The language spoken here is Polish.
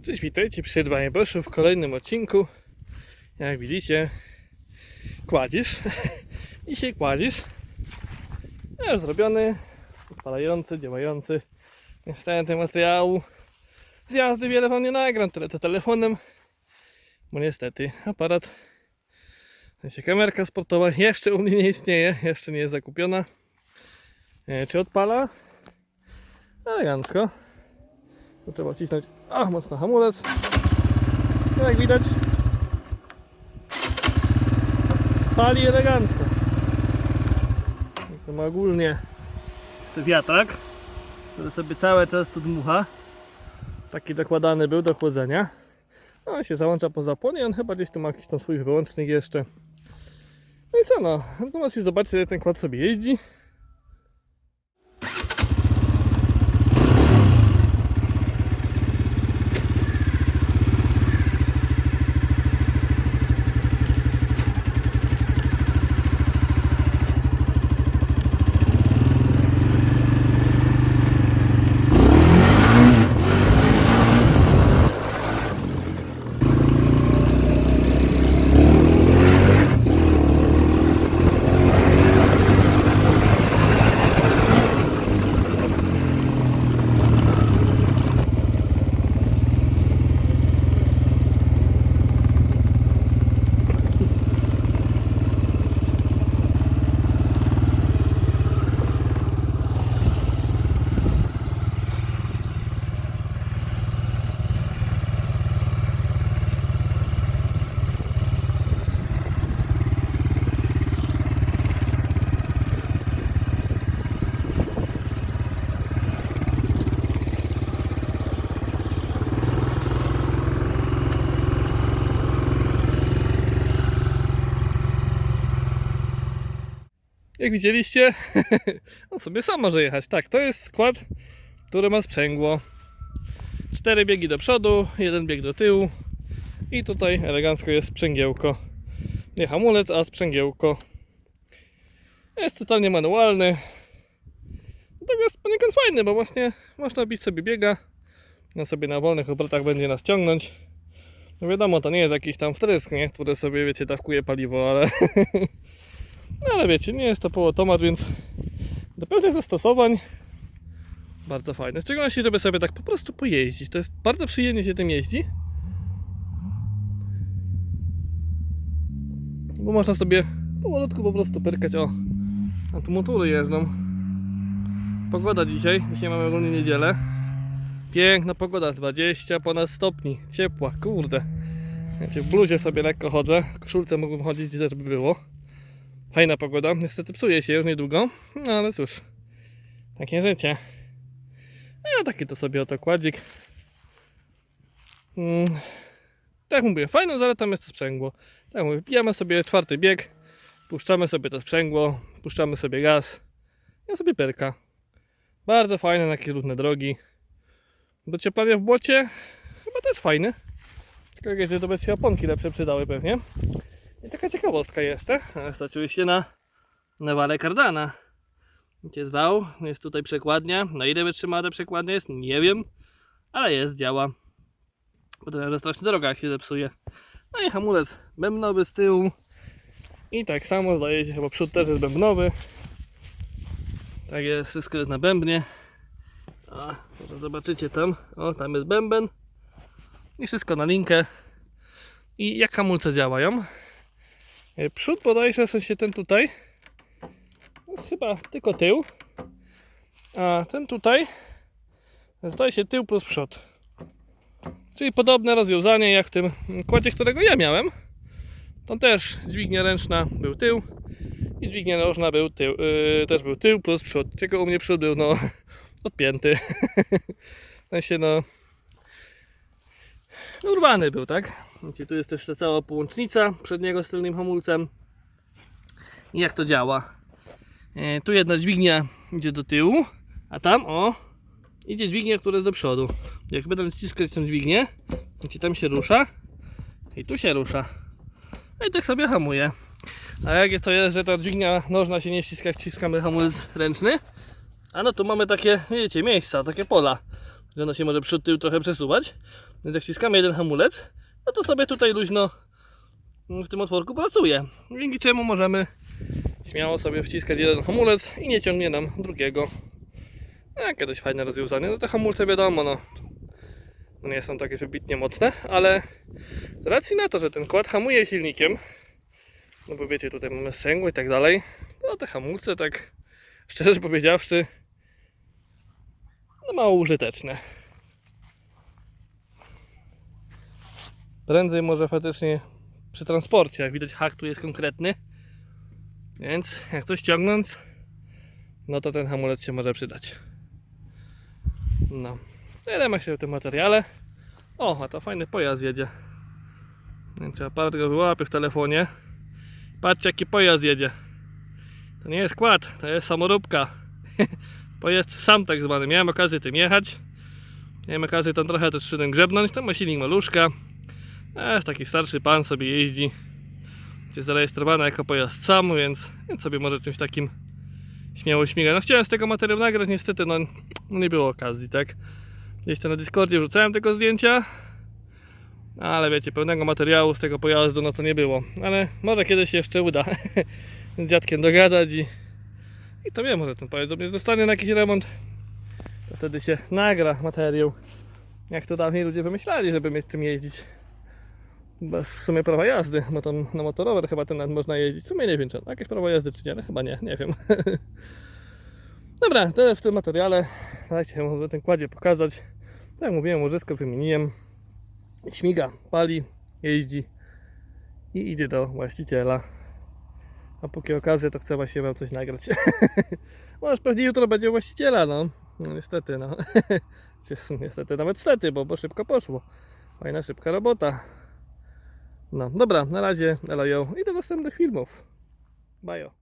Cześć, witajcie przy Dbanie Boszu w kolejnym odcinku. Jak widzicie, kładzisz. Dzisiaj kładzisz. Ja już zrobiony, odpalający, działający. Niestety materiału z jazdy wiele wam nie nagram, tyle to telefonem. Bo niestety aparat, sensie kamerka sportowa jeszcze u mnie nie istnieje, jeszcze nie jest zakupiona. E, Czy odpala? Elegancko. To trzeba cisnąć o, mocno hamulec. No jak widać pali elegancko. To ma ogólnie jest to wiatrak, który sobie cały czas tu dmucha. Taki dokładany był do chłodzenia. No, On się załącza po zapłonie, on chyba gdzieś tu ma jakiś tam swój wyłącznik jeszcze. No i co no, zobaczcie, zobaczcie jak ten kład sobie jeździ. Jak widzieliście, on sobie sam może jechać. Tak, to jest skład, który ma sprzęgło. Cztery biegi do przodu, jeden bieg do tyłu. I tutaj elegancko jest sprzęgiełko. Nie hamulec, a sprzęgiełko. Jest totalnie manualny. Jest poniekąd fajny, bo właśnie można bić sobie biega. No sobie na wolnych obrotach będzie nas ciągnąć. No wiadomo, to nie jest jakiś tam wtrysk, nie? który sobie, wiecie, dawkuje paliwo, ale No ale wiecie, nie jest to półotomat, więc do pewnych zastosowań bardzo fajne. W szczególności, żeby sobie tak po prostu pojeździć. To jest bardzo przyjemnie się tym jeździ. Bo można sobie powolutku po prostu pyrkać. O, a tu motory jeżdżą. Pogoda dzisiaj, dzisiaj mamy ogólnie niedzielę. Piękna pogoda, 20 ponad stopni, ciepła, kurde. Wiecie, w bluzie sobie lekko chodzę, w koszulce mógłbym chodzić, też by było. Fajna pogoda. Niestety psuje się już niedługo, no ale cóż, takie życie. A taki to sobie oto kładzik. Mm. Tak mówię, fajną zaletą jest to sprzęgło. Tak mówię, wbijamy sobie czwarty bieg, puszczamy sobie to sprzęgło, puszczamy sobie gaz i sobie perka. Bardzo fajne na takie różne drogi. Do cieplania w błocie chyba też fajny. Tylko jakieś by się oponki lepsze przydały pewnie. Taka ciekawostka jest oczywiście na Nawale Cardana. Gdzie jest wał, jest tutaj przekładnia. Na ile wytrzymała ta przekładnia jest, nie wiem, ale jest, działa. Bo to strasznie droga jak się zepsuje. No i hamulec bębnowy z tyłu. I tak samo zdaje się, chyba przód też jest bębnowy. Tak jest, wszystko jest na bębnie. O, zobaczycie tam, o tam jest bęben. I wszystko na linkę. I jak hamulce działają? E, Przód bodajże, w sensie ten tutaj, jest chyba tylko tył, a ten tutaj zdaje się tył plus przód. Czyli podobne rozwiązanie jak w tym kładzie, którego ja miałem. To też dźwignia ręczna był tył i dźwignia nożna był tył, yy, też był tył plus przód. Czego u mnie przód był no odpięty. w sensie no, urwany był, tak? Wiecie, tu jest też ta cała połącznica przedniego z tylnym hamulcem. I jak to działa? E, tu jedna dźwignia idzie do tyłu, a tam, o, idzie dźwignia, która jest do przodu. Jak będę ściskać tę dźwignię, wiecie, tam się rusza i tu się rusza. No i tak sobie hamuje. A jak jest to jest, że ta dźwignia nożna się nie ściska, ściskamy hamulec ręczny? A no tu mamy takie, wiecie, miejsca, takie pola, że ono się może przód tył trochę przesuwać. Więc jak ściskamy jeden hamulec, no to sobie tutaj luźno w tym otworku pracuje. Dzięki czemu możemy śmiało sobie wciskać jeden hamulec i nie ciągnie nam drugiego. A, kiedyś fajne rozwiązanie. No te hamulce wiadomo, no, no nie są takie wybitnie mocne, ale z racji na to, że ten kład hamuje silnikiem, no bo wiecie, tutaj mamy sprzęgło i tak dalej, no te hamulce tak szczerze powiedziawszy no mało użyteczne. Prędzej może faktycznie przy transporcie, jak widać hak tu jest konkretny, więc jak coś ciągnąć, no to ten hamulec się może przydać. No, tyle się w tym materiale. O, a to fajny pojazd jedzie. Nie wiem, czy aparat go wyłapie w telefonie. Patrzcie jaki pojazd jedzie. To nie jest kład, to jest samoróbka. Pojazd sam tak zwany. Miałem okazję tym jechać. Miałem okazję tam trochę też grzebnąć. To ma silnik maluszka. Jest taki starszy pan sobie jeździ. Jest zarejestrowany jako pojazd sam, więc, więc sobie może czymś takim śmiało śmiga. No chciałem z tego materiału nagrać, niestety no, no nie było okazji, tak? Gdzieś tam na Discordzie wrzucałem tego zdjęcia. Ale wiecie, pełnego materiału z tego pojazdu no to nie było. Ale może kiedyś się jeszcze uda z dziadkiem dogadać i, i to wiem, może ten pojazd mnie zostanie na jakiś remont. To wtedy się nagra materiał. Jak to dawniej ludzie wymyślali, żeby mieć czym jeździć. Bez w sumie prawa jazdy, bo tam na motorower chyba ten można jeździć. W sumie nie wiem, czy jakieś prawo jazdy, czy nie, no chyba nie, nie wiem. Dobra, tyle w tym materiale. Dajcie może ten kładzie pokazać. Tak jak mówiłem, łożysko wymieniłem. Śmiga, pali, jeździ i idzie do właściciela. A póki okazja, to chcę właśnie wam coś nagrać. Może pewnie jutro będzie właściciela, no. no niestety, no. Niestety, nawet stety, bo, bo szybko poszło. Fajna, szybka robota. No, dobra, na razie, elo, yo. i do następnych filmów. Bajo.